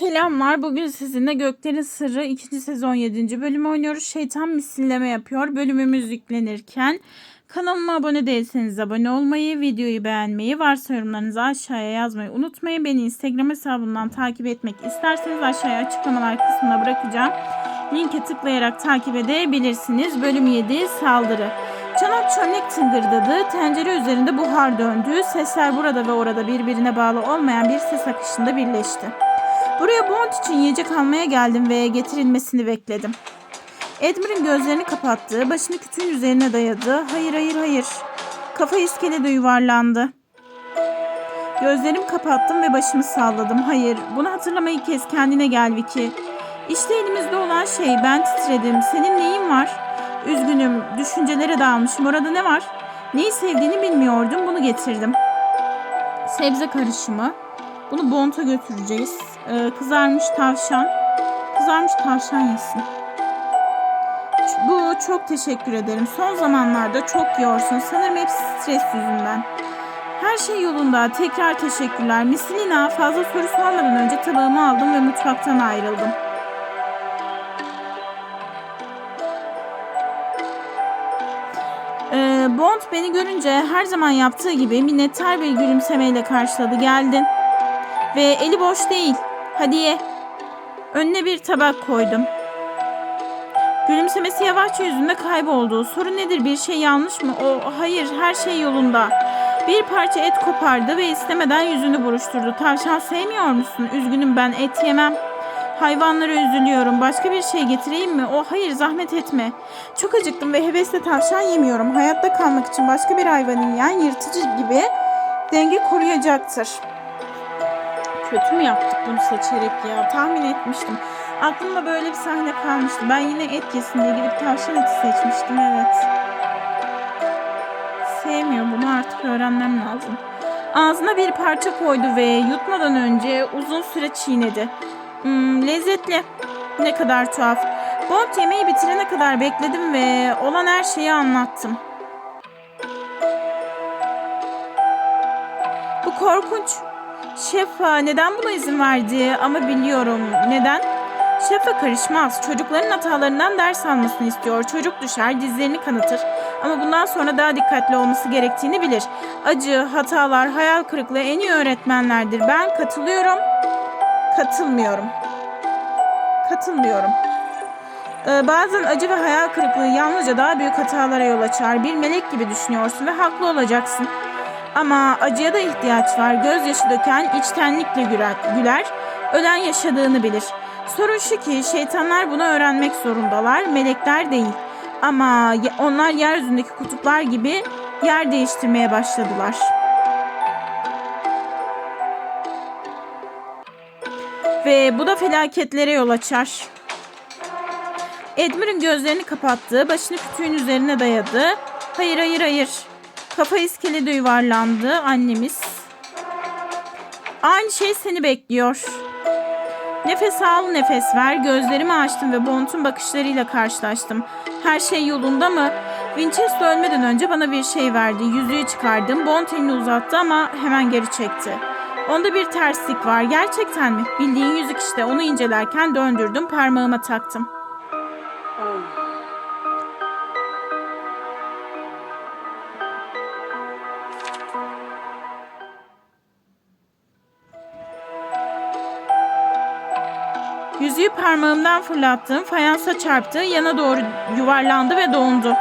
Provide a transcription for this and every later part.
Selamlar. Bugün sizinle Göklerin Sırrı 2. sezon 7. bölümü oynuyoruz. Şeytan misilleme yapıyor. Bölümümüz yüklenirken kanalıma abone değilseniz abone olmayı, videoyu beğenmeyi, varsa yorumlarınızı aşağıya yazmayı unutmayın. Beni Instagram hesabından takip etmek isterseniz aşağıya açıklamalar kısmına bırakacağım. Linke tıklayarak takip edebilirsiniz. Bölüm 7 saldırı. Çanak çömlek tıngırdadı. Tencere üzerinde buhar döndü. Sesler burada ve orada birbirine bağlı olmayan bir ses akışında birleşti. Buraya Bond için yiyecek almaya geldim ve getirilmesini bekledim. Edmund'un gözlerini kapattı, başını kütüğün üzerine dayadı. Hayır, hayır, hayır. Kafa iskelede yuvarlandı. Gözlerimi kapattım ve başımı salladım. Hayır, bunu hatırlamayı kes, kendine gel Vicky. İşte elimizde olan şey, ben titredim. Senin neyin var? Üzgünüm, düşüncelere dalmışım. Orada ne var? Neyi sevdiğini bilmiyordum, bunu getirdim. Sebze karışımı. Bunu Bond'a götüreceğiz. Ee, kızarmış tavşan. Kızarmış tavşan yesin. Bu çok teşekkür ederim. Son zamanlarda çok yorsun. Sanırım hepsi stres yüzünden. Her şey yolunda. Tekrar teşekkürler. Misilina fazla soru sormadan önce tabağımı aldım ve mutfaktan ayrıldım. Ee, Bond beni görünce her zaman yaptığı gibi minnettar bir gülümsemeyle karşıladı. Geldin. Ve eli boş değil. Hadi ye. Önüne bir tabak koydum. Gülümsemesi yavaşça yüzünde kayboldu. Sorun nedir? Bir şey yanlış mı? O hayır, her şey yolunda. Bir parça et kopardı ve istemeden yüzünü buruşturdu. Tavşan sevmiyor musun? Üzgünüm ben et yemem. Hayvanlara üzülüyorum. Başka bir şey getireyim mi? O hayır zahmet etme. Çok acıktım ve hevesle tavşan yemiyorum. Hayatta kalmak için başka bir hayvanı yiyen yırtıcı gibi denge koruyacaktır. Kötü mü yaptık bunu seçerek ya? Tahmin etmiştim. Aklımda böyle bir sahne kalmıştı. Ben yine et yesin diye gidip tavşan eti seçmiştim. Evet. Sevmiyor bunu artık öğrenmem lazım. Ağzına bir parça koydu ve yutmadan önce uzun süre çiğnedi. Hmm, lezzetli. Ne kadar tuhaf. Bond yemeği bitirene kadar bekledim ve olan her şeyi anlattım. Bu korkunç. Şefa neden buna izin verdi ama biliyorum. Neden? Şefa karışmaz. Çocukların hatalarından ders almasını istiyor. Çocuk düşer, dizlerini kanatır. Ama bundan sonra daha dikkatli olması gerektiğini bilir. Acı, hatalar, hayal kırıklığı en iyi öğretmenlerdir. Ben katılıyorum. Katılmıyorum. Katılmıyorum. Ee, bazen acı ve hayal kırıklığı yalnızca daha büyük hatalara yol açar. Bir melek gibi düşünüyorsun ve haklı olacaksın. Ama acıya da ihtiyaç var. Gözyaşı döken içtenlikle güler, güler. Ölen yaşadığını bilir. Sorun şu ki şeytanlar bunu öğrenmek zorundalar. Melekler değil. Ama onlar yeryüzündeki kutuplar gibi yer değiştirmeye başladılar. Ve bu da felaketlere yol açar. Edmund'un gözlerini kapattı, başını kütüğün üzerine dayadı. Hayır, hayır, hayır. Kafa iskelede yuvarlandı annemiz. Aynı şey seni bekliyor. Nefes al, nefes ver. Gözlerimi açtım ve Bond'un bakışlarıyla karşılaştım. Her şey yolunda mı? Winchester ölmeden önce bana bir şey verdi. Yüzüğü çıkardım. Bond elini uzattı ama hemen geri çekti. Onda bir terslik var. Gerçekten mi? Bildiğin yüzük işte. Onu incelerken döndürdüm. Parmağıma taktım. Parmağımdan fırlattım. Fayansa çarptı. Yana doğru yuvarlandı ve dondu.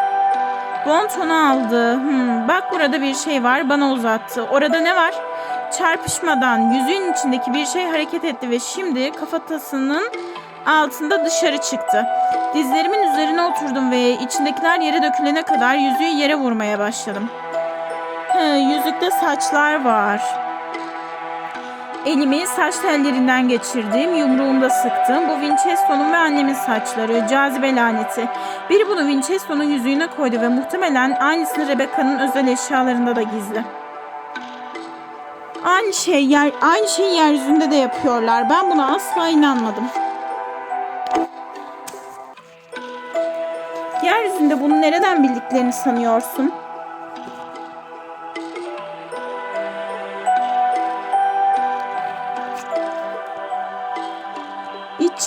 Bond onu aldı. Hmm, bak burada bir şey var. Bana uzattı. Orada ne var? Çarpışmadan yüzüğün içindeki bir şey hareket etti ve şimdi kafatasının altında dışarı çıktı. Dizlerimin üzerine oturdum ve içindekiler yere dökülene kadar yüzüğü yere vurmaya başladım. Hı, yüzükte saçlar var. Elimi saç tellerinden geçirdim, yumruğumda sıktım. Bu Winchester'ın ve annemin saçları, cazibe laneti. Biri bunu Winchester'ın yüzüğüne koydu ve muhtemelen aynısını Rebecca'nın özel eşyalarında da gizli. Aynı şey yer, aynı şeyi yeryüzünde de yapıyorlar. Ben buna asla inanmadım. Yeryüzünde bunu nereden bildiklerini sanıyorsun?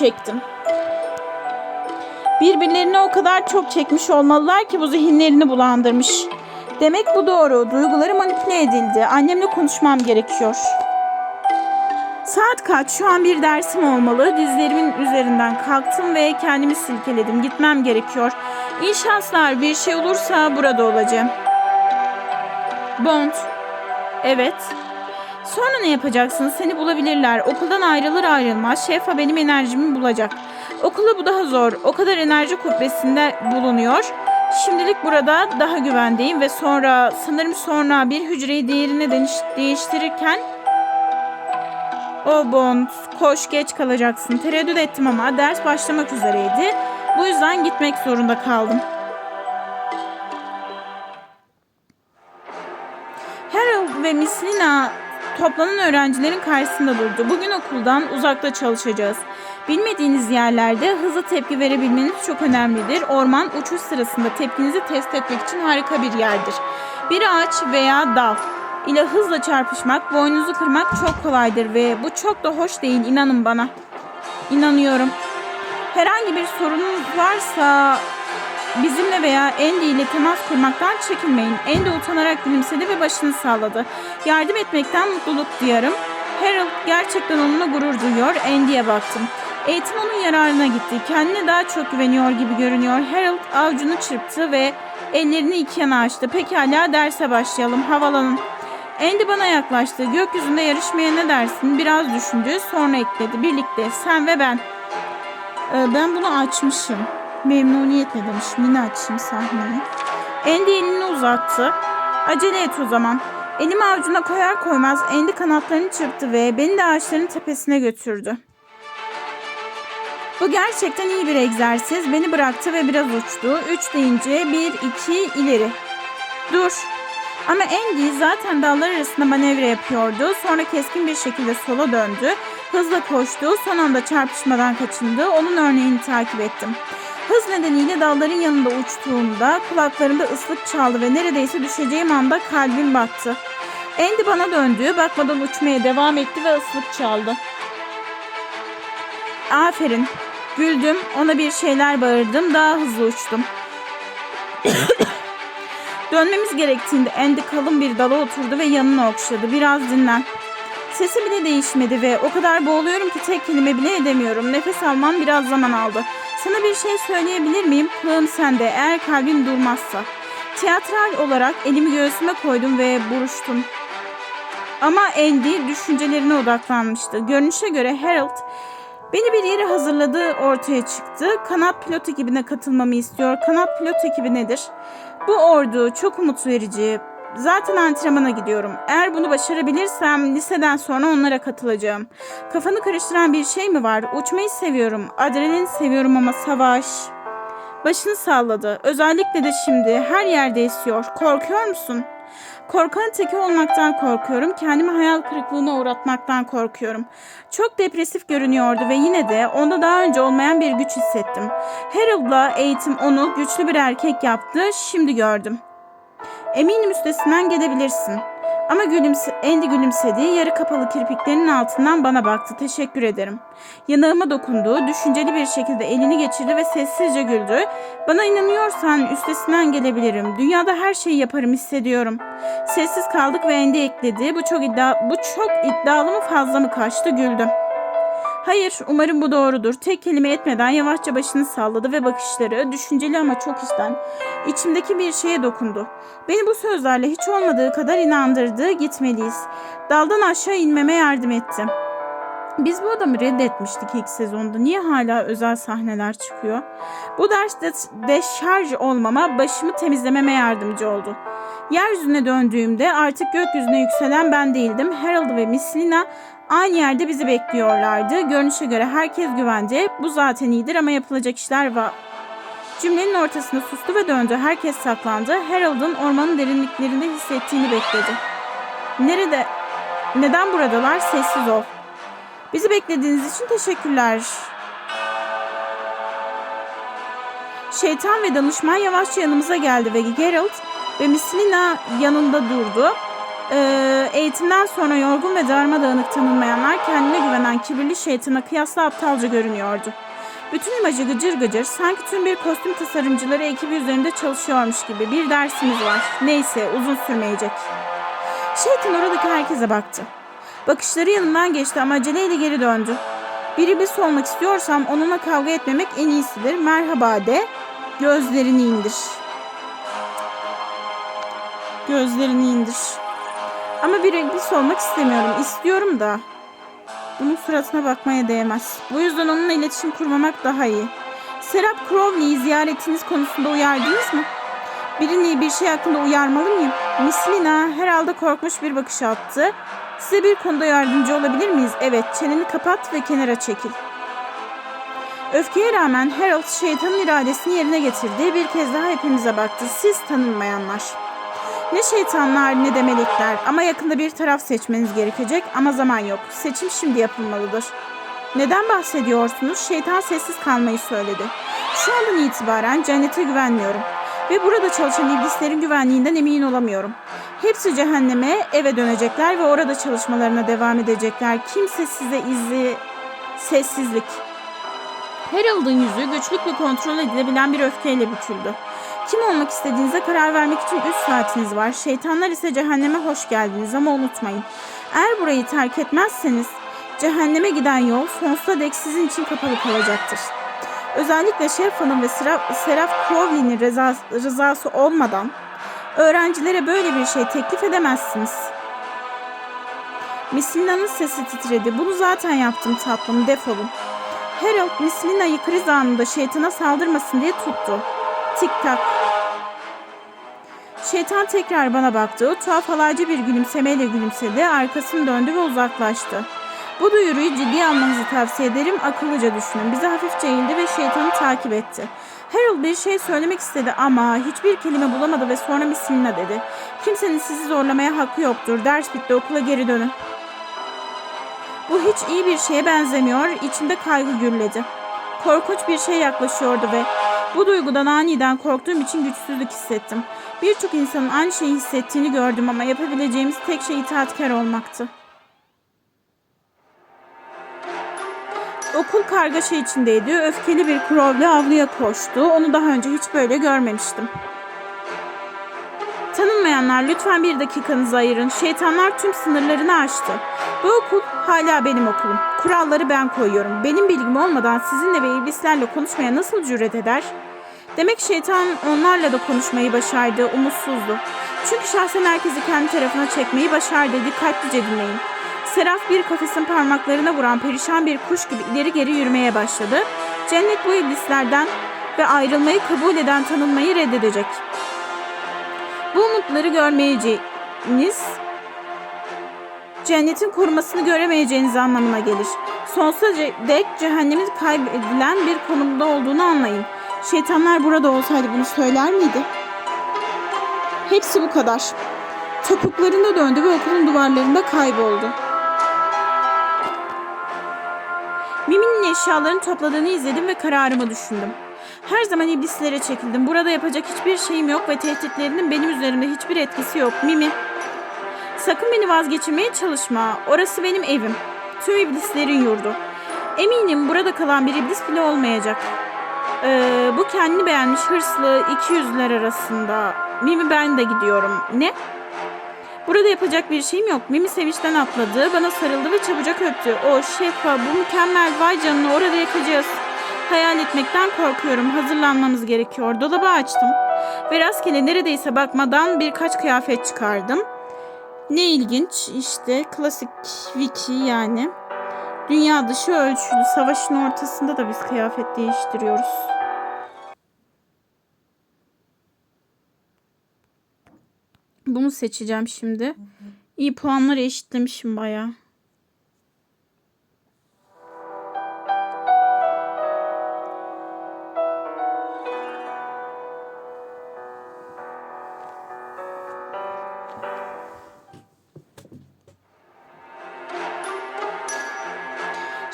Çektim. Birbirlerine o kadar çok çekmiş olmalılar ki bu zihinlerini bulandırmış. Demek bu doğru. Duyguları manipüle edildi. Annemle konuşmam gerekiyor. Saat kaç? Şu an bir dersim olmalı. Dizlerimin üzerinden kalktım ve kendimi silkeledim. Gitmem gerekiyor. İyi şanslar. Bir şey olursa burada olacağım. Bond. Evet. Sonra ne yapacaksın? Seni bulabilirler. Okuldan ayrılır ayrılmaz Şefa benim enerjimi bulacak. Okulda bu daha zor. O kadar enerji kubbesinde bulunuyor. Şimdilik burada daha güvendeyim ve sonra sanırım sonra bir hücreyi diğerine değiş- değiştirirken o Bond koş geç kalacaksın. Tereddüt ettim ama ders başlamak üzereydi. Bu yüzden gitmek zorunda kaldım. Harold ve Miss Lina toplanan öğrencilerin karşısında durdu. Bugün okuldan uzakta çalışacağız. Bilmediğiniz yerlerde hızlı tepki verebilmeniz çok önemlidir. Orman uçuş sırasında tepkinizi test etmek için harika bir yerdir. Bir ağaç veya dal ile hızla çarpışmak, boynunuzu kırmak çok kolaydır ve bu çok da hoş değil inanın bana. İnanıyorum. Herhangi bir sorunuz varsa Bizimle veya Andy ile temas kurmaktan çekinmeyin. Andy utanarak gülümsedi ve başını salladı. Yardım etmekten mutluluk duyarım. Harold gerçekten onunla gurur duyuyor. Andy'ye baktım. Eğitim onun yararına gitti. Kendine daha çok güveniyor gibi görünüyor. Harold avcunu çırptı ve ellerini iki yana açtı. Pekala derse başlayalım. Havalanın. Andy bana yaklaştı. Gökyüzünde yarışmaya ne dersin? Biraz düşündü. Sonra ekledi. Birlikte sen ve ben. Ee, ben bunu açmışım. Memnuniyetle demiş. Yine açayım sahneyi. Andy elini uzattı. Acele et o zaman. Elimi avucuna koyar koymaz Andy kanatlarını çırptı ve beni de ağaçların tepesine götürdü. Bu gerçekten iyi bir egzersiz. Beni bıraktı ve biraz uçtu. Üç deyince bir, iki, ileri. Dur. Ama Andy zaten dallar arasında manevra yapıyordu. Sonra keskin bir şekilde sola döndü. Hızla koştu. Son anda çarpışmadan kaçındı. Onun örneğini takip ettim. Hız nedeniyle dalların yanında uçtuğumda kulaklarımda ıslık çaldı ve neredeyse düşeceğim anda kalbim battı. Andy bana döndü, bakmadan uçmaya devam etti ve ıslık çaldı. Aferin. Güldüm, ona bir şeyler bağırdım, daha hızlı uçtum. Dönmemiz gerektiğinde Andy kalın bir dala oturdu ve yanına okşadı. Biraz dinlen. Sesi bile değişmedi ve o kadar boğuluyorum ki tek kelime bile edemiyorum. Nefes almam biraz zaman aldı. Sana bir şey söyleyebilir miyim? Kulağım sende eğer kalbim durmazsa. Tiyatral olarak elimi göğsüme koydum ve buruştum. Ama Andy düşüncelerine odaklanmıştı. Görünüşe göre Harold beni bir yere hazırladığı ortaya çıktı. Kanat pilot ekibine katılmamı istiyor. Kanat pilot ekibi nedir? Bu ordu çok umut verici. Zaten antrenmana gidiyorum. Eğer bunu başarabilirsem liseden sonra onlara katılacağım. Kafanı karıştıran bir şey mi var? Uçmayı seviyorum. Adrenalin seviyorum ama savaş. Başını salladı. Özellikle de şimdi her yerde esiyor. Korkuyor musun? Korkanın teki olmaktan korkuyorum. Kendimi hayal kırıklığına uğratmaktan korkuyorum. Çok depresif görünüyordu ve yine de onda daha önce olmayan bir güç hissettim. Harold'la eğitim onu güçlü bir erkek yaptı. Şimdi gördüm. Eminim üstesinden gelebilirsin. Ama gülümse, Andy gülümsedi. Yarı kapalı kirpiklerinin altından bana baktı. Teşekkür ederim. Yanağıma dokundu. Düşünceli bir şekilde elini geçirdi ve sessizce güldü. Bana inanıyorsan üstesinden gelebilirim. Dünyada her şeyi yaparım hissediyorum. Sessiz kaldık ve Andy ekledi. Bu çok iddia bu çok iddialı mı fazla mı kaçtı? Güldüm. Hayır, umarım bu doğrudur. Tek kelime etmeden yavaşça başını salladı ve bakışları düşünceli ama çok içten içimdeki bir şeye dokundu. Beni bu sözlerle hiç olmadığı kadar inandırdı. Gitmeliyiz. Daldan aşağı inmeme yardım etti. Biz bu adamı reddetmiştik ilk sezonda. Niye hala özel sahneler çıkıyor? Bu derste deşarj olmama başımı temizlememe yardımcı oldu. Yeryüzüne döndüğümde artık gökyüzüne yükselen ben değildim. Harold ve Miss Lina aynı yerde bizi bekliyorlardı. Görünüşe göre herkes güvence. Bu zaten iyidir ama yapılacak işler var. Cümlenin ortasında sustu ve döndü. Herkes saklandı. Harold'un ormanın derinliklerinde hissettiğini bekledi. Nerede? Neden buradalar? Sessiz ol. Bizi beklediğiniz için teşekkürler. Şeytan ve danışman yavaşça yanımıza geldi ve Geralt ve Miss Lina yanında durdu. Ee, eğitimden sonra yorgun ve darmadağınık tanınmayanlar kendine güvenen kibirli şeytana kıyasla aptalca görünüyordu. Bütün imajı gıcır gıcır, sanki tüm bir kostüm tasarımcıları ekibi üzerinde çalışıyormuş gibi bir dersimiz var. Neyse uzun sürmeyecek. Şeytan oradaki herkese baktı. Bakışları yanından geçti ama aceleyle geri döndü. Bir iblis olmak istiyorsam onunla kavga etmemek en iyisidir. Merhaba de, gözlerini indir. Gözlerini indir. Ama bir iblis olmak istemiyorum. İstiyorum da. Bunun suratına bakmaya değmez. Bu yüzden onunla iletişim kurmamak daha iyi. Serap Crowley'i ziyaretiniz konusunda uyardınız mı? Birini bir şey hakkında uyarmalı mıyım? Miss Lina herhalde korkmuş bir bakış attı. Size bir konuda yardımcı olabilir miyiz? Evet, çeneni kapat ve kenara çekil. Öfkeye rağmen Harold şeytanın iradesini yerine getirdi. Bir kez daha hepimize baktı. Siz tanınmayanlar. Ne şeytanlar ne de melekler ama yakında bir taraf seçmeniz gerekecek ama zaman yok. Seçim şimdi yapılmalıdır. Neden bahsediyorsunuz? Şeytan sessiz kalmayı söyledi. Şu andan itibaren cennete güvenmiyorum. Ve burada çalışan iblislerin güvenliğinden emin olamıyorum. Hepsi cehenneme eve dönecekler ve orada çalışmalarına devam edecekler. Kimse size izi... Sessizlik. Harold'un yüzü güçlük kontrol edilebilen bir öfkeyle büküldü. Kim olmak istediğinize karar vermek için 3 saatiniz var. Şeytanlar ise cehenneme hoş geldiniz ama unutmayın. Eğer burayı terk etmezseniz cehenneme giden yol sonsuza dek sizin için kapalı kalacaktır. Özellikle Şef Hanım ve Seraf, Crowley'nin rızası olmadan öğrencilere böyle bir şey teklif edemezsiniz. Miss Lina'nın sesi titredi. Bunu zaten yaptım tatlım defolun. Harold Miss Lina'yı kriz anında şeytana saldırmasın diye tuttu. Tik tak. Şeytan tekrar bana baktı. O tuhaf halaycı bir gülümsemeyle gülümsedi. Arkasını döndü ve uzaklaştı. Bu duyuruyu ciddiye almanızı tavsiye ederim. Akıllıca düşünün. Bizi hafifçe eğildi ve şeytanı takip etti. Harold bir şey söylemek istedi ama hiçbir kelime bulamadı ve sonra Miss Lina dedi. Kimsenin sizi zorlamaya hakkı yoktur. Ders bitti okula geri dönün. Bu hiç iyi bir şeye benzemiyor. İçimde kaygı gürledi. Korkunç bir şey yaklaşıyordu ve bu duygudan aniden korktuğum için güçsüzlük hissettim. Birçok insanın aynı şeyi hissettiğini gördüm ama yapabileceğimiz tek şey itaatkar olmaktı. Okul kargaşa içindeydi. Öfkeli bir Crowley avluya koştu. Onu daha önce hiç böyle görmemiştim. Tanınmayanlar lütfen bir dakikanızı ayırın. Şeytanlar tüm sınırlarını aştı. Bu okul hala benim okulum. Kuralları ben koyuyorum. Benim bilgim olmadan sizinle ve iblislerle konuşmaya nasıl cüret eder? Demek şeytan onlarla da konuşmayı başardı, umutsuzdu. Çünkü şahsen herkesi kendi tarafına çekmeyi başardı. Dikkatlice dinleyin. Seraf bir kafesin parmaklarına vuran perişan bir kuş gibi ileri geri yürümeye başladı. Cennet bu iblislerden ve ayrılmayı kabul eden tanınmayı reddedecek. Bu umutları görmeyeceğiniz cennetin korumasını göremeyeceğiniz anlamına gelir. Sonsuza dek cehennemin kaybedilen bir konumda olduğunu anlayın. Şeytanlar burada olsaydı bunu söyler miydi? Hepsi bu kadar. Topuklarında döndü ve okulun duvarlarında kayboldu. Mimi'nin eşyalarını topladığını izledim ve kararımı düşündüm. Her zaman iblislere çekildim. Burada yapacak hiçbir şeyim yok ve tehditlerinin benim üzerimde hiçbir etkisi yok. Mimi, sakın beni vazgeçirmeye çalışma. Orası benim evim. Tüm iblislerin yurdu. Eminim burada kalan bir iblis bile olmayacak. Ee, bu kendini beğenmiş hırslı iki yüzler arasında. Mimi ben de gidiyorum. Ne? Burada yapacak bir şeyim yok. Mimi sevinçten atladı, bana sarıldı ve çabucak öptü. O şefa bu mükemmel vay canına orada yakacağız. Hayal etmekten korkuyorum. Hazırlanmamız gerekiyor. Dolabı açtım. Ve rastgele neredeyse bakmadan birkaç kıyafet çıkardım. Ne ilginç işte klasik wiki yani. Dünya dışı ölçülü savaşın ortasında da biz kıyafet değiştiriyoruz. Bunu seçeceğim şimdi. İyi puanları eşitlemişim bayağı.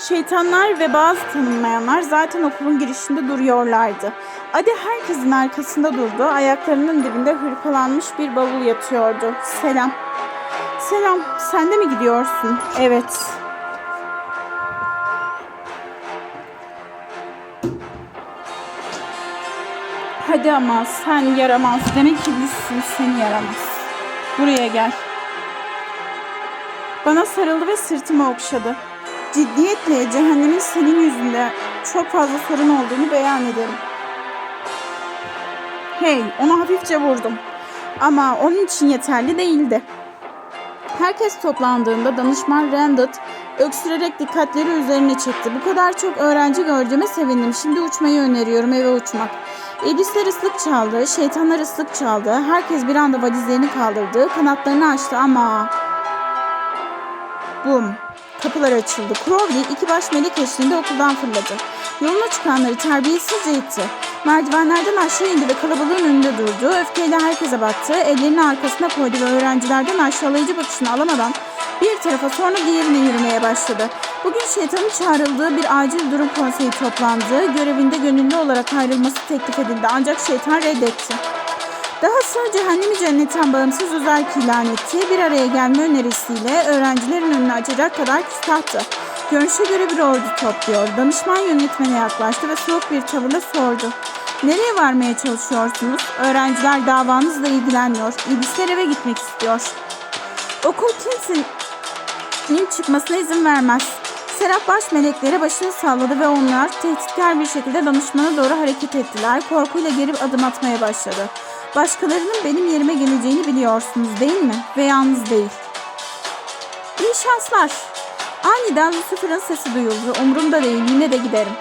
Şeytanlar ve bazı tanınmayanlar zaten okulun girişinde duruyorlardı. Adi herkesin arkasında durdu. Ayaklarının dibinde hırpalanmış bir bavul yatıyordu. Selam. Selam. Sen de mi gidiyorsun? Evet. Hadi ama sen yaramaz. Demek ki seni yaramaz. Buraya gel. Bana sarıldı ve sırtımı okşadı. Ciddiyetle cehennemin senin yüzünde çok fazla sorun olduğunu beyan ederim. Hey, onu hafifçe vurdum. Ama onun için yeterli değildi. Herkes toplandığında danışman Randall öksürerek dikkatleri üzerine çekti. Bu kadar çok öğrenci gördüğüme sevindim. Şimdi uçmayı öneriyorum eve uçmak. İblisler ıslık çaldı, şeytanlar ıslık çaldı. Herkes bir anda valizlerini kaldırdı, kanatlarını açtı ama... Bum. Kapılar açıldı. Crowley iki baş melek eşliğinde okuldan fırladı. Yoluna çıkanları terbiyesizce itti. Merdivenlerden aşağı indi ve kalabalığın önünde durdu. Öfkeyle herkese baktı. Ellerini arkasına koydu ve öğrencilerden aşağılayıcı bakışını alamadan bir tarafa sonra diğerine yürümeye başladı. Bugün şeytanın çağrıldığı bir acil durum konseyi toplandı. Görevinde gönüllü olarak ayrılması teklif edildi ancak şeytan reddetti. Dahası cehennemi cennetten bağımsız özel ilan etti. Bir araya gelme önerisiyle öğrencilerin önünü açacak kadar küstahtı. Görünüşe göre bir ordu topluyor. Danışman yönetmene yaklaştı ve soğuk bir tavırla sordu. Nereye varmaya çalışıyorsunuz? Öğrenciler davanızla ilgilenmiyor. İblisler eve gitmek istiyor. Okul kimsenin çıkmasına izin vermez. Serap baş meleklere başını salladı ve onlar tehditkar bir şekilde danışmana doğru hareket ettiler. Korkuyla geri adım atmaya başladı. Başkalarının benim yerime geleceğini biliyorsunuz değil mi? Ve yalnız değil. İyi şanslar. Aniden Lucifer'ın sesi duyuldu. Umurumda değil yine de giderim.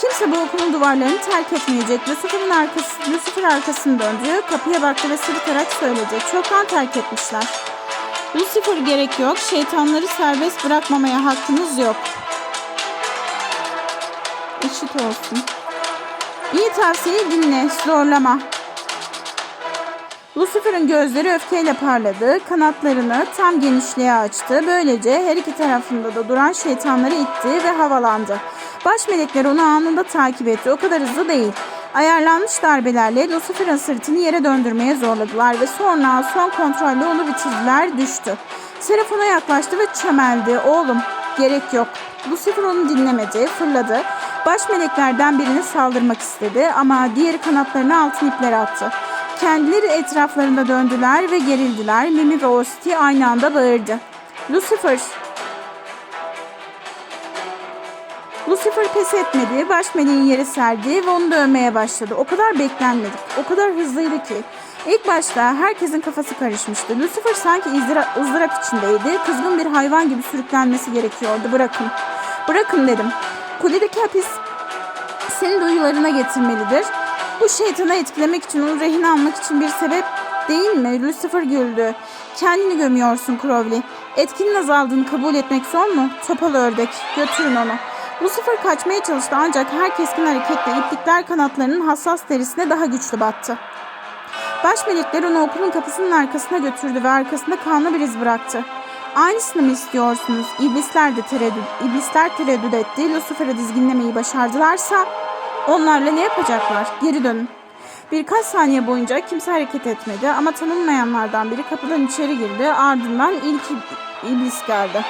Kimse bu okulun duvarlarını terk etmeyecek. Lucifer'ın arkası, Lucifer arkasını döndü. Kapıya baktı ve sırıtarak söyledi. Çoktan terk etmişler. Lucifer gerek yok. Şeytanları serbest bırakmamaya hakkınız yok. Eşit olsun. İyi tavsiyeyi dinle. Zorlama. Lucifer'ın gözleri öfkeyle parladı. Kanatlarını tam genişliğe açtı. Böylece her iki tarafında da duran şeytanları itti ve havalandı. Baş melekler onu anında takip etti. O kadar hızlı değil. Ayarlanmış darbelerle Lucifer'ın sırtını yere döndürmeye zorladılar ve sonra son kontrolle onu bitirdiler, düştü. Seraf yaklaştı ve çömeldi. Oğlum, gerek yok. Lucifer onu dinlemedi, fırladı. Baş meleklerden birine saldırmak istedi ama diğeri kanatlarına altın ipler attı. Kendileri etraflarında döndüler ve gerildiler. Mimi ve Osti aynı anda bağırdı. Lucifer! Lucifer pes etmedi, baş meleğin yere serdi ve onu dövmeye başladı. O kadar beklenmedik, o kadar hızlıydı ki. İlk başta herkesin kafası karışmıştı. Lucifer sanki ızdırap içindeydi. Kızgın bir hayvan gibi sürüklenmesi gerekiyordu. Bırakın. Bırakın dedim. Kuledeki hapis senin duyularına getirmelidir. Bu şeytanı etkilemek için, onu rehin almak için bir sebep değil mi? Lucifer güldü. Kendini gömüyorsun Crowley. Etkinin azaldığını kabul etmek zor mu? Topal ördek. Götürün onu. Lucifer kaçmaya çalıştı ancak her keskin hareketle iplikler kanatlarının hassas derisine daha güçlü battı. Baş melekler onu okulun kapısının arkasına götürdü ve arkasında kanlı bir iz bıraktı. Aynısını mı istiyorsunuz? İblisler de tereddüt, iblisler tereddüt etti. Lucifer'ı dizginlemeyi başardılarsa onlarla ne yapacaklar? Geri dönün. Birkaç saniye boyunca kimse hareket etmedi ama tanınmayanlardan biri kapıdan içeri girdi. Ardından ilk iblis geldi.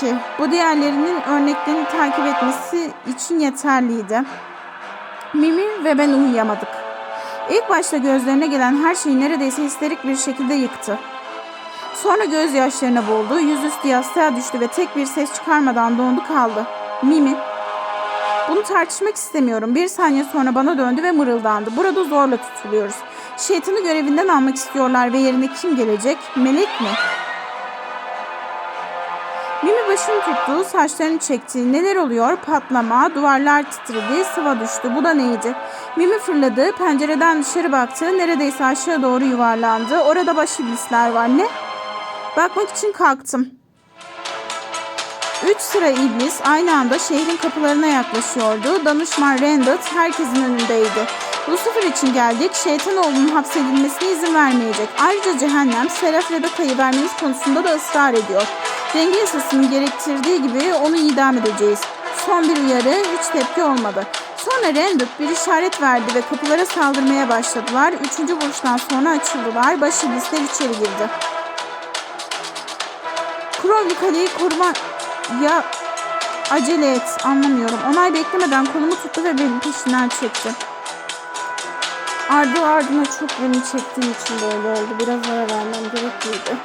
2. Bu diğerlerinin örneklerini takip etmesi için yeterliydi. Mimi ve ben uyuyamadık. İlk başta gözlerine gelen her şeyi neredeyse histerik bir şekilde yıktı. Sonra gözyaşlarına boğuldu, yüzüstü yastığa düştü ve tek bir ses çıkarmadan dondu kaldı. Mimi, bunu tartışmak istemiyorum. Bir saniye sonra bana döndü ve mırıldandı. Burada zorla tutuluyoruz. Şeytanı görevinden almak istiyorlar ve yerine kim gelecek? Melek mi? Mimi başını tuttu, saçlarını çekti. Neler oluyor? Patlama, duvarlar titredi, sıva düştü. Bu da neydi? Mimi fırladı, pencereden dışarı baktı. Neredeyse aşağı doğru yuvarlandı. Orada baş iblisler var. Ne? Bakmak için kalktım. Üç sıra iblis aynı anda şehrin kapılarına yaklaşıyordu. Danışman Randall herkesin önündeydi. Lucifer için geldik. Şeytan oğlunun hapsedilmesine izin vermeyecek. Ayrıca cehennem Seraf Rebecca'yı vermeniz konusunda da ısrar ediyor. Denge yasasının gerektirdiği gibi onu idam edeceğiz. Son bir uyarı hiç tepki olmadı. Sonra Randall bir işaret verdi ve kapılara saldırmaya başladılar. Üçüncü vuruştan sonra açıldılar. Baş iblisler içeri girdi. Crowley kaleyi koruma ya acele et anlamıyorum. Onay beklemeden kolumu tuttu ve beni peşinden çekti. Ardı ardına çok beni çektiğim için böyle oldu. Biraz ara vermem gerekliydi.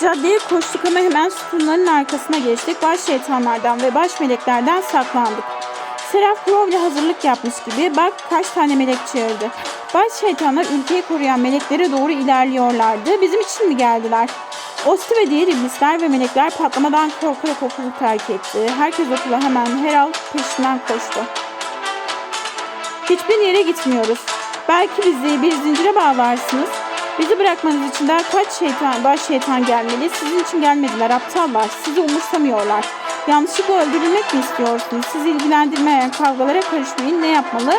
Caddeye koştuk ama hemen sütunların arkasına geçtik. Baş şeytanlardan ve baş meleklerden saklandık. Seraf Crowley hazırlık yapmış gibi bak kaç tane melek çağırdı. Baş şeytanlar ülkeyi koruyan meleklere doğru ilerliyorlardı. Bizim için mi geldiler? Osti ve diğer iblisler ve melekler patlamadan korkarak okulu terk etti. Herkes okula hemen Herald peşinden koştu. Hiçbir yere gitmiyoruz. Belki bizi bir zincire bağlarsınız. Bizi bırakmanız için daha kaç şeytan, baş şeytan gelmeli? Sizin için gelmediler aptallar. Sizi umursamıyorlar. Yanlışlıkla öldürülmek mi istiyorsunuz? Sizi ilgilendirmeyen kavgalara karışmayın. Ne yapmalı?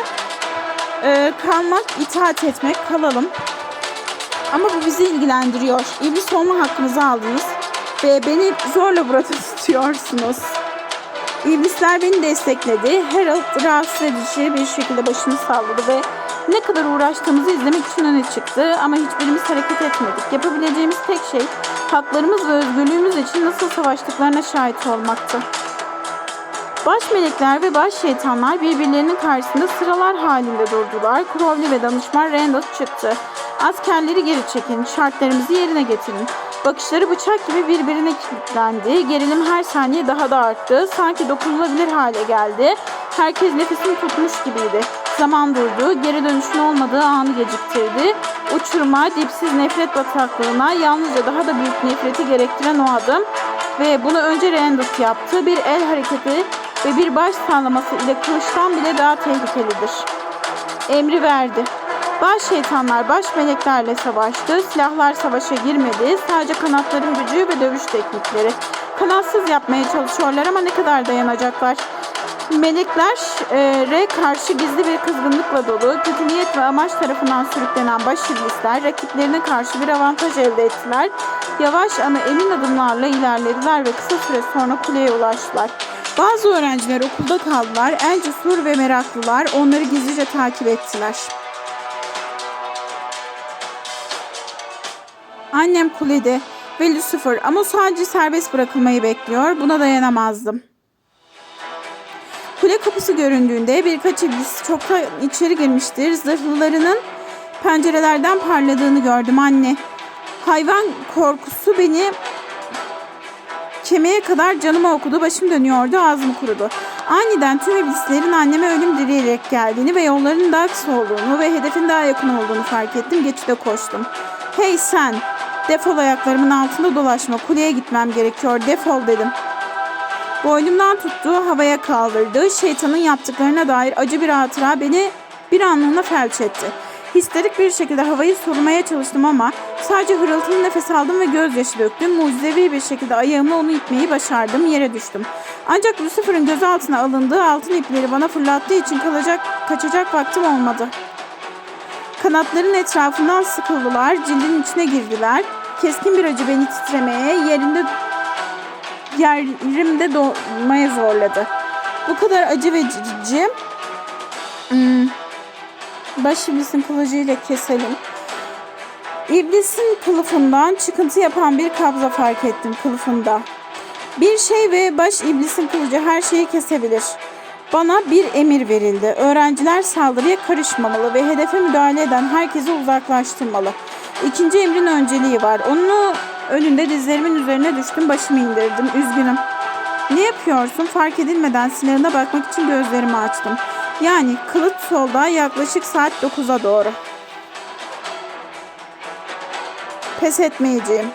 Ee, kalmak, itaat etmek, kalalım. Ama bu bizi ilgilendiriyor. İblis olma hakkınızı aldınız. Ve beni zorla burada tutuyorsunuz. İblisler beni destekledi. Harold rahatsız edici bir şekilde başını salladı ve ne kadar uğraştığımızı izlemek için öne çıktı ama hiçbirimiz hareket etmedik. Yapabileceğimiz tek şey haklarımız ve özgürlüğümüz için nasıl savaştıklarına şahit olmaktı. Baş melekler ve baş şeytanlar birbirlerinin karşısında sıralar halinde durdular. Crowley ve danışman Randall çıktı. Askerleri geri çekin, şartlarımızı yerine getirin. Bakışları bıçak gibi birbirine kilitlendi. Gerilim her saniye daha da arttı. Sanki dokunulabilir hale geldi. Herkes nefesini tutmuş gibiydi. Zaman durdu. Geri dönüşün olmadığı anı geciktirdi. Uçurma, dipsiz nefret bataklığına yalnızca daha da büyük nefreti gerektiren o adım. Ve bunu önce Randall yaptı. Bir el hareketi ve bir baş sallaması ile kılıçtan bile daha tehlikelidir. Emri verdi. Baş şeytanlar baş meleklerle savaştı. Silahlar savaşa girmedi. Sadece kanatların gücü ve dövüş teknikleri. Kanatsız yapmaya çalışıyorlar ama ne kadar dayanacaklar? Meleklere karşı gizli bir kızgınlıkla dolu, kötü niyet ve amaç tarafından sürüklenen baş iblisler rakiplerine karşı bir avantaj elde ettiler. Yavaş ama emin adımlarla ilerlediler ve kısa süre sonra kuleye ulaştılar. Bazı öğrenciler okulda kaldılar. En cesur ve meraklılar onları gizlice takip ettiler. Annem kulede ve Lucifer ama sadece serbest bırakılmayı bekliyor. Buna dayanamazdım. Kule kapısı göründüğünde birkaç iblis çoktan içeri girmiştir. Zırhlılarının pencerelerden parladığını gördüm anne. Hayvan korkusu beni kemiğe kadar canıma okudu. Başım dönüyordu, ağzım kurudu. Aniden tüm iblislerin anneme ölüm dileyerek geldiğini ve yolların daha kısa olduğunu ve hedefin daha yakın olduğunu fark ettim. Geçide koştum. Hey sen! Defol ayaklarımın altında dolaşma. Kuleye gitmem gerekiyor. Defol dedim. Boynumdan tuttuğu havaya kaldırdı. Şeytanın yaptıklarına dair acı bir hatıra beni bir anlığına felç etti. Histerik bir şekilde havayı sormaya çalıştım ama sadece hırıltılı nefes aldım ve gözyaşı döktüm. Mucizevi bir şekilde ayağımla onu itmeyi başardım. Yere düştüm. Ancak Lucifer'ın gözaltına alındığı altın ipleri bana fırlattığı için kalacak, kaçacak vaktim olmadı. Kanatların etrafından sıkıldılar, cildin içine girdiler. Keskin bir acı beni titremeye, yerinde yerimde doğmaya zorladı. Bu kadar acı ve cici. Hmm, baş iblisin kılıcıyla keselim. İblisin kılıfından çıkıntı yapan bir kabza fark ettim kılıfında. Bir şey ve baş iblisin kılıcı her şeyi kesebilir. Bana bir emir verildi. Öğrenciler saldırıya karışmamalı ve hedefe müdahale eden herkesi uzaklaştırmalı. İkinci emrin önceliği var. Onun önünde dizlerimin üzerine düştüm, başımı indirdim. Üzgünüm. Ne yapıyorsun? Fark edilmeden silahına bakmak için gözlerimi açtım. Yani kılıç solda yaklaşık saat 9'a doğru. Pes etmeyeceğim.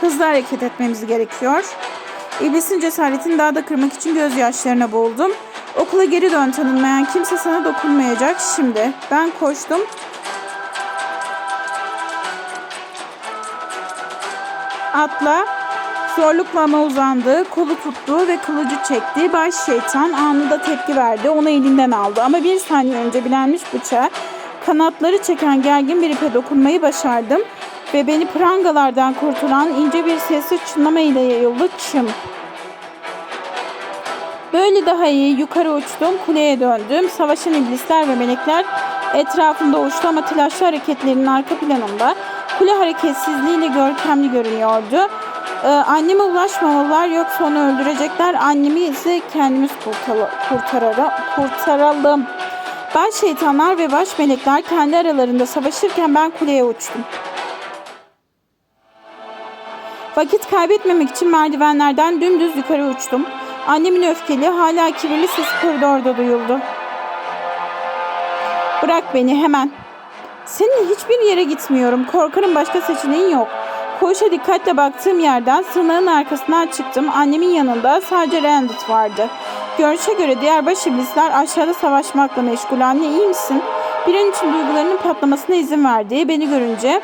Hızlı hareket etmemiz gerekiyor. İblisin cesaretini daha da kırmak için gözyaşlarına boğuldum. Okula geri dön tanınmayan kimse sana dokunmayacak şimdi. Ben koştum. Atla. Zorlukla ama uzandı. Kolu tuttu ve kılıcı çekti. Baş şeytan anında tepki verdi. Onu elinden aldı. Ama bir saniye önce bilenmiş bıçağı kanatları çeken gergin bir ipe dokunmayı başardım. Ve beni prangalardan kurtulan ince bir sessiz çınlama ile yayıldı çım. Böyle daha iyi yukarı uçtum, kuleye döndüm. Savaşan iblisler ve melekler etrafımda uçtu ama telaşlı hareketlerinin arka planında Kule hareketsizliğiyle görkemli görünüyordu. Ee, anneme ulaşmamalılar yoksa onu öldürecekler. Annemi ise kendimiz kurtala- kurtaralım. Baş şeytanlar ve baş melekler kendi aralarında savaşırken ben kuleye uçtum. Vakit kaybetmemek için merdivenlerden dümdüz yukarı uçtum. Annemin öfkeli, hala kibirli sesi koridorda duyuldu. Bırak beni hemen. Seninle hiçbir yere gitmiyorum. Korkarım başka seçeneğin yok. Koğuşa dikkatle baktığım yerden sığınağın arkasından çıktım. Annemin yanında sadece Randall vardı. Görüşe göre diğer baş iblisler aşağıda savaşmakla meşgul. Anne iyi misin? Bir an için duygularının patlamasına izin verdi. Beni görünce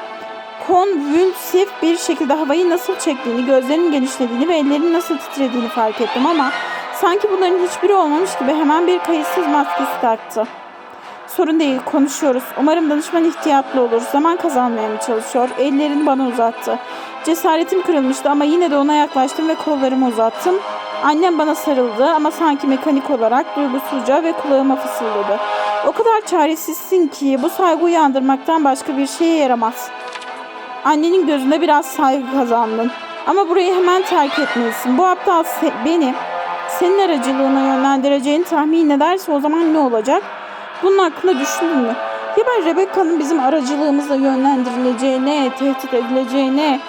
konvülsif bir şekilde havayı nasıl çektiğini, gözlerinin genişlediğini ve ellerinin nasıl titrediğini fark ettim ama sanki bunların hiçbiri olmamış gibi hemen bir kayıtsız maskesi taktı. Sorun değil, konuşuyoruz. Umarım danışman ihtiyatlı olur. Zaman kazanmaya mı çalışıyor? Ellerini bana uzattı. Cesaretim kırılmıştı ama yine de ona yaklaştım ve kollarımı uzattım. Annem bana sarıldı ama sanki mekanik olarak duygusuzca ve kulağıma fısıldadı. O kadar çaresizsin ki bu saygı uyandırmaktan başka bir şeye yaramaz. Annenin gözünde biraz saygı kazandın. Ama burayı hemen terk etmelisin. Bu aptal se- beni senin aracılığına yönlendireceğini tahmin ederse o zaman ne olacak? Bunun hakkında düşündün mü? Ya ben Rebecca'nın bizim aracılığımızla yönlendirileceğine, tehdit edileceğine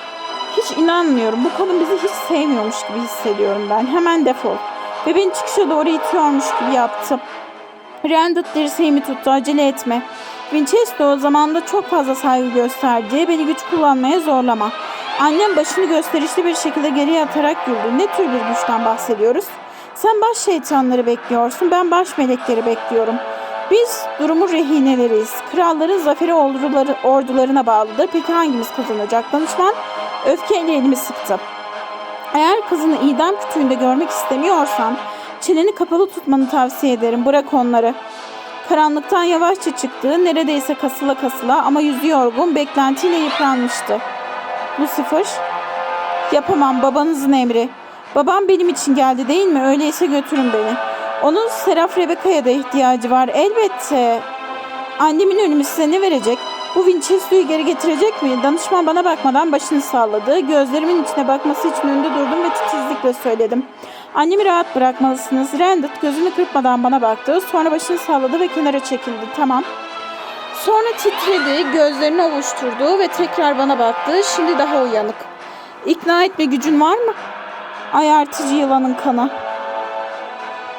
hiç inanmıyorum. Bu kadın bizi hiç sevmiyormuş gibi hissediyorum ben. Hemen defol. Ve beni çıkışa doğru itiyormuş gibi yaptı. Randall dirseğimi tuttu. Acele etme. Winchester o zaman da çok fazla saygı gösterdi. Beni güç kullanmaya zorlama. Annem başını gösterişli bir şekilde geriye atarak güldü. Ne tür bir güçten bahsediyoruz? Sen baş şeytanları bekliyorsun. Ben baş melekleri bekliyorum. Biz durumu rehineleriyiz. Kralların zaferi orduları, ordularına bağlıdır. Peki hangimiz kazanacak? Danışman öfkeyle elimi sıktı. Eğer kızını idam kütüğünde görmek istemiyorsan çeneni kapalı tutmanı tavsiye ederim. Bırak onları. Karanlıktan yavaşça çıktı. Neredeyse kasıla kasıla ama yüzü yorgun, beklentiyle yıpranmıştı. Lucifer, yapamam babanızın emri. Babam benim için geldi değil mi? Öyleyse götürün beni. Onun Seraf Rebecca'ya da ihtiyacı var. Elbette. Annemin ölümü size ne verecek? Bu Winchester'ı geri getirecek mi? Danışman bana bakmadan başını salladı. Gözlerimin içine bakması için önünde durdum ve titizlikle söyledim. Annemi rahat bırakmalısınız. Randall gözünü kırpmadan bana baktı. Sonra başını salladı ve kenara çekildi. Tamam. Sonra titredi, gözlerini ovuşturdu ve tekrar bana baktı. Şimdi daha uyanık. İkna etme gücün var mı? Ayartıcı yılanın kanı.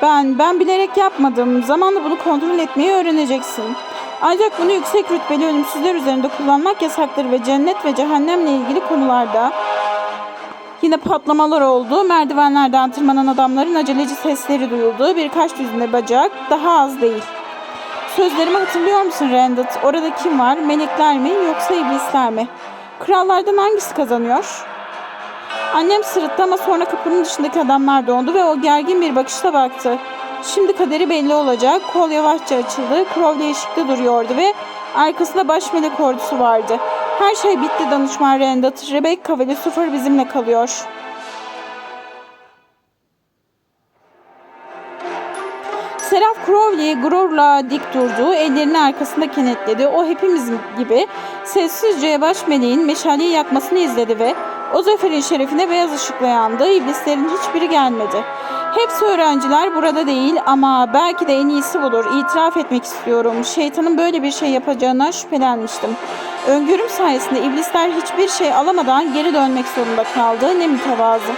Ben, ben bilerek yapmadım. Zamanla bunu kontrol etmeyi öğreneceksin. Ancak bunu yüksek rütbeli ölümsüzler üzerinde kullanmak yasaktır ve cennet ve cehennemle ilgili konularda Yine patlamalar oldu. Merdivenlerden tırmanan adamların aceleci sesleri duyuldu. Birkaç düzine bacak, daha az değil. Sözlerimi hatırlıyor musun Randall? Orada kim var? Melekler mi yoksa iblisler mi? Krallardan hangisi kazanıyor? Annem sırıttı ama sonra kapının dışındaki adamlar dondu ve o gergin bir bakışla baktı. Şimdi kaderi belli olacak. Kol yavaşça açıldı. Crowley ışıkta duruyordu ve arkasında baş melek ordusu vardı. Her şey bitti danışman Randall. Rebecca ve Lucifer bizimle kalıyor. Seraf Crowley gururla dik durdu. Ellerini arkasında kenetledi. O hepimiz gibi sessizce baş meleğin meşaleyi yakmasını izledi ve o zaferin şerefine beyaz ışıkla yandı. İblislerin hiçbiri gelmedi. Hepsi öğrenciler burada değil ama belki de en iyisi budur. İtiraf etmek istiyorum. Şeytanın böyle bir şey yapacağına şüphelenmiştim. Öngörüm sayesinde iblisler hiçbir şey alamadan geri dönmek zorunda kaldı. Ne mütevazı.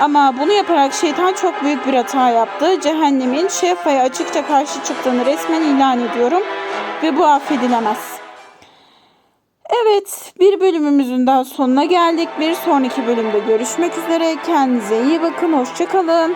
Ama bunu yaparak şeytan çok büyük bir hata yaptı. Cehennemin Şeffa'ya açıkça karşı çıktığını resmen ilan ediyorum. Ve bu affedilemez. Evet, bir bölümümüzün daha sonuna geldik. Bir sonraki bölümde görüşmek üzere. Kendinize iyi bakın, hoşçakalın.